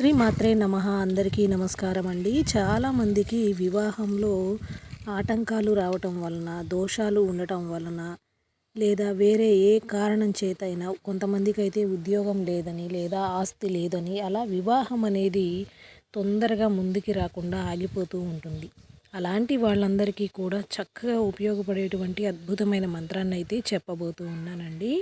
శ్రీ మాత్రే నమ. అందరికీ నమస్కారం అండి. చాలామందికి వివాహంలో ఆటంకాలు రావటం వలన దోషాలు ఉండటం వలన లేదా వేరే ఏ కారణం చేతైనా కొంతమందికి అయితే ఉద్యోగం లేదని లేదా ఆస్తి లేదని అలా వివాహం అనేది తొందరగా ముందుకి రాకుండా ఆగిపోతూ ఉంటుంది. అలాంటి వాళ్ళందరికీ కూడా చక్కగా ఉపయోగపడేటువంటి అద్భుతమైన మంత్రాన్ని అయితే చెప్పబోతూ ఉన్నానండి.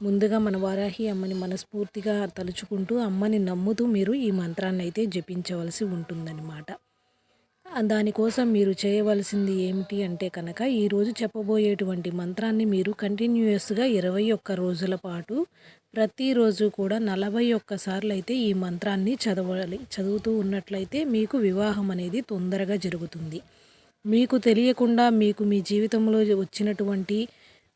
ముందుగా మన వారాహి అమ్మని మనస్ఫూర్తిగా తలుచుకుంటూ అమ్మని నమ్ముతూ మీరు ఈ మంత్రాన్ని అయితే జపించవలసి ఉంటుందన్నమాట. దానికోసం మీరు చేయవలసింది ఏమిటి అంటే కనుక ఈరోజు చెప్పబోయేటువంటి మంత్రాన్ని మీరు కంటిన్యూయస్గా ఇరవై ఒక్క రోజుల పాటు ప్రతిరోజు కూడా నలభై ఒక్కసార్లు అయితే ఈ మంత్రాన్ని చదవాలి చదువుతూ ఉన్నట్లయితే మీకు వివాహం అనేది తొందరగా జరుగుతుంది. మీకు తెలియకుండా మీకు మీ జీవితంలో వచ్చినటువంటి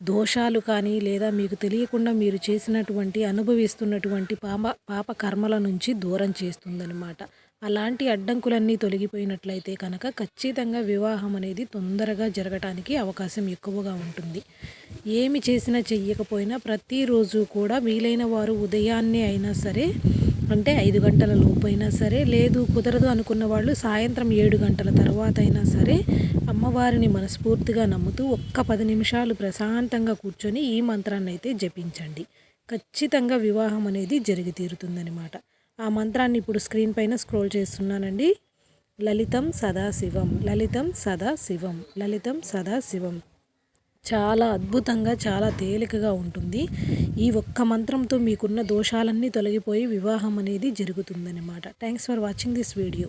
దోషాలు కానీ లేదా మీకు తెలియకుండా మీరు చేసినటువంటి అనుభవిస్తున్నటువంటి పాప పాప కర్మల నుంచి దూరం చేస్తుందనమాట అలాంటి అడ్డంకులన్నీ తొలగిపోయినట్లయితే కనుక ఖచ్చితంగా వివాహం అనేది తొందరగా జరగటానికి అవకాశం ఎక్కువగా ఉంటుంది. ఏమి చేసినా చెయ్యకపోయినా ప్రతిరోజు కూడా వీలైన వారు ఉదయాన్నే అయినా సరే అంటే ఐదు గంటల లోపైనా సరే లేదు కుదరదు అనుకున్న వాళ్ళు సాయంత్రం ఏడు గంటల తర్వాత అయినా సరే అమ్మవారిని మనస్ఫూర్తిగా నమ్ముతూ ఒక్క పది నిమిషాలు ప్రశాంతంగా కూర్చొని ఈ మంత్రాన్ని అయితే జపించండి. ఖచ్చితంగా వివాహం అనేది జరిగి తీరుతుందనమాట ఆ మంత్రాన్ని ఇప్పుడు స్క్రీన్ పైన స్క్రోల్ చేస్తున్నానండి. లలితం సదాశివం లలితం సదాశివం లలితం సదాశివం చాలా అద్భుతంగా చాలా తేలికగా ఉంటుంది. ఈ ఒక్క మంత్రంతో మీకున్న దోషాలన్నీ తొలగిపోయి వివాహం అనేది జరుగుతుందన్నమాట. Thanks for watching this video